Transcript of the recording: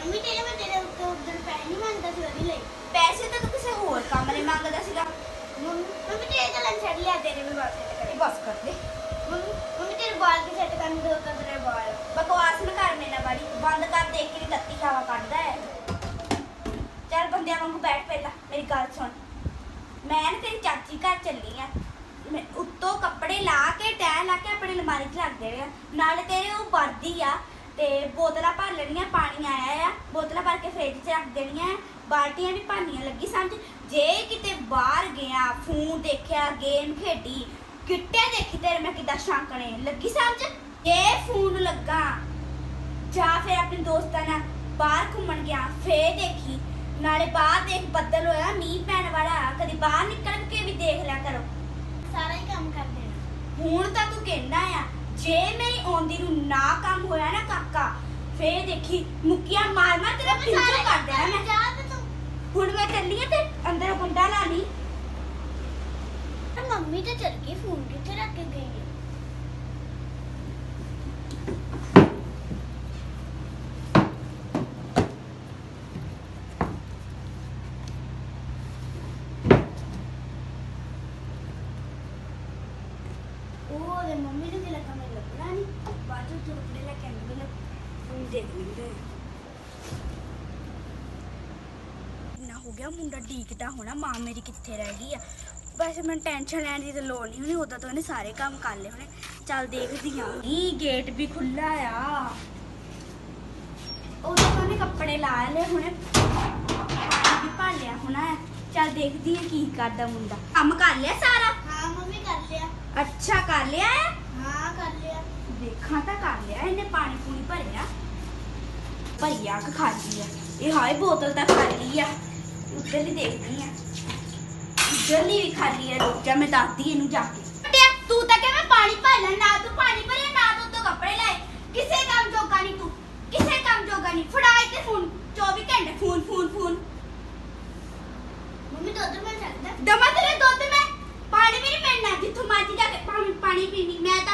ਲਈ ਵੇ ਤੇਰੇ ਮੈਂ ਤੇਰੇ ਉੱਤੇ ਉਦੋਂ ਪੈਸੇ ਨਹੀਂ ਮੰਗਦਾ ਸੀ ਉਹਦੀ ਲਈ। ਪੈਸੇ ਤਾਂ ਤੂੰ ਕਿਸੇ ਹੋਰ ਕੰਮ ਲਈ ਮੰਗਦਾ ਸੀਗਾ। ਮੰਮੀ ਮੰਮੀ ਤੇਰੇ ਕੋਲ ਛੱਡ ਲਿਆ ਤੇਰੇ ਵੀ ਬਾਲ ਸੈੱਟ ਕਰੇ। ਬਸ ਕਰ ਦੇ। ਮੰਮੀ ਮੰਮੀ ਤੇਰੇ ਬਾਲ ਵੀ ਸੈੱਟ ਕਰਨ ਦੋ ਤਾਂ ਤੇਰੇ ਬਾਲ ਬਕਵਾਸ ਨਾ ਕਰ ਮੇਰੇ ਨਾਲ ਬੜੀ। ਬੰਦ ਕਰ ਦੇਖ ਕੇ ਤੱਤੀ ਹਵਾ ਕੱਢਦਾ ਹੈ। ਚੱਲ ਬੰਦਿਆਂ ਵਾਂਗੂ ਬੈਠ ਪਹਿਲਾਂ ਮੇਰੀ ਗੱਲ ਸੁਣ। ਮੈਂ ਨਾ ਤੇਰੀ ਚਾਚੀ ਘਰ ਚੱਲੀ ਆ। ਮੈਂ ਉੱਤੋਂ ਕੱਪੜੇ ਲਾ ਕੇ ਟੈ ਲਾ ਕੇ ਆਪਣੀ ਅਲਮਾਰੀ 'ਚ ਰੱਖ ਦੇਣੇ ਆ। ਨਾਲੇ ਤੇਰੇ ਉਹ ਵਰਦੀ ਆ ਤੇ ਬੋਤਲਾਂ ਭਰ ਲੈਣੀਆਂ ਪਾਣੀ ਆਇਆ ਆ। ਬੋਤਲਾਂ ਭਰ ਕੇ ਫ੍ਰਿਜ 'ਚ ਰੱਖ ਦੇਣੀਆਂ ਬਾਲਟੀਆਂ ਵੀ ਭਰਨੀਆਂ ਲੱਗੀ ਸਮਝ। ਜੇ ਕਿਤੇ ਬਾਹਰ ਗਿਆ ਫੋਨ ਦੇਖਿਆ ਗੇਮ ਖੇਡੀ ਕਿੱਟੇ ਦੇਖੀ ਤੇਰੇ ਮੈਂ ਕਿਦਾਂ ਸ਼ਾਂਕਣੇ ਲੱਗੀ ਸਮਝ? ਜੇ ਫੋਨ ਲੱਗਾ ਜਾਂ ਫਿਰ ਆਪਣੇ ਦੋਸਤਾਂ ਨਾਲ ਬਾਹਰ ਘੁੰਮਣ ਗਿਆ ਫੇਰ ਦੇਖੀ। ਨਾਲੇ ਬਾਹਰ ਦੇਖ ਬੱਦਲ ਹੋਇਆ ਮੀਂਹ ਪੈਣ ਵਾਲਾ। ਕਦੀ ਬਾਹਰ ਨਿਕਲ ਕੇ ਵੀ ਦੇਖ ਲਿਆ ਕਰੋ। ਸਾਰਾ ਹੀ ਕੰਮ ਕਰ ਦੇਣਾ। ਹੁਣ ਤਾਂ ਤੂੰ ਕਹਿੰਦਾ ਆ ਜੇ ਮੇਰੀ ਆਉਂਦੀ ਨੂੰ ਨਾ ਕਾਕਾ ਫੇਰ ਦੇਖੀ ਮੁੱਕੀਆਂ ਮਾਰ ਮਾਰ ਤੇਰਾ ਪਿੰਜੂ ਕਰ ਦੇਣਾ ਮੈਂ। ਜਾ ਤੇ ਹੁਣ ਮੈਂ ਚੱਲੀ ਆ ਤੇ ਅੰਦਰ ਕੁੰਡਾ ਲਾ ਲਈ। ਮੰਮੀ ਤੇ ਚਲ ਗਈ ਫੋਨ ਕਿੱਥੇ ਰੱਖ ਕੇ ਗਈ ਹੈ? ਉਹ ਦੇ ਮੰਮੀ ਨੂੰ ਕਿਲਾ ਕੰਮ ਲੱਭਣਾ ਨਹੀਂ ਬਾਅਦ ਵਿੱਚ ਲੈ ਕੇ ਆਉਂਦੀ ਨਾ ਹੋ ਗਿਆ ਮੁੰਡਾ ਡੀਕਦਾ ਹੋਣਾ ਮਾਂ ਮੇਰੀ ਕਿੱਥੇ ਰਹਿ ਗਈ ਆ। ਵੈਸੇ ਮੈਨੂੰ ਟੈਨਸ਼ਨ ਲੈਣ ਦੀ ਤਾਂ ਲੋੜ ਨਹੀਂ ਹੋਣੀ ਉਦੋਂ ਤਾਂ ਉਹਨੇ ਸਾਰੇ ਕੰਮ ਕਰ ਲਏ ਹੋਣੇ। ਚੱਲ ਦੇਖਦੀ ਆਂ। ਇਹ ਗੇਟ ਵੀ ਖੁੱਲਾ ਆ। ਉਦੋਂ ਤਾਂ ਉਹਨੇ ਕੱਪੜੇ ਲਾ ਲਏ ਹੁਣੇ ਪਾਣੀ ਵੀ ਭਰ ਲਿਆ ਹੋਣਾ ਚੱਲ ਦੇਖਦੀ ਆਂ ਕੀ ਕਰਦਾ ਮੁੰਡਾ। ਕੰਮ ਕਰ ਲਿਆ ਸਾਰਾ? ਹਾਂ ਮੰਮੀ ਕਰ ਲਿਆ। ਅੱਛਾ ਕਰ ਲਿਆ ਹੈ ਹਾਂ ਕਰ ਲਿਆ। ਦੇਖਾਂ ਤਾਂ ਕਰ ਲਿਆ ਇਹਨੇ ਪਾਣੀ ਪੂਣੀ ਭਰਿਆ। ਭਰਿਆ ਕਿ ਖਾਲੀ ਆ। ਇਹ ਹਾਏ ਬੋਤਲ ਤਾਂ ਖਾਲੀ ਆ। ਉੱਧਰ ਹੀ ਦੇਖਦੀ ਆ। ਉੱਧਰ ਵੀ ਖਾਲੀ ਆ ਰੁਕ ਜਾ ਮੈਂ ਦੱਸਦੀ ਇਹਨੂੰ ਜਾ ਕੇ। ਟਿਆ ਤੂੰ ਤਾਂ ਕਿਵੇਂ ਪਾਣੀ ਭਰ ਲੈ, ਨਾ ਤੂੰ ਪਾਣੀ ਭਰਿਆ ਨਾ ਤੂੰ ਤੋਂ ਕੱਪੜੇ ਲਾਏ ਕਿਸੇ ਕੰਮ ਜੋਗਾ ਨਹੀਂ ਤੂੰ। ਕਿਸੇ ਕੰਮ ਜੋਗਾ ਨਹੀਂ। ਫੜਾ ਇੱਥੇ ਫੋਨ। 24 ਘੰਟੇ ਫੋਨ ਫੋਨ ਫੋਨ। ਮੰਮੀ, ਦੁੱਧ ਮਿਲ ਸਕਦਾ ਦਮਾ ਤੇਰੇ ਦੁੱਧ ਮੈਂ। ਪਾਣੀ ਵੀ ਨਹੀਂ ਪੀਣਾ ਜਿੱਥੋਂ ਮਰਜ਼ੀ ਜਾ ਕੇ ਪਾਣੀ ਪੀਣੀ ਮੈਂ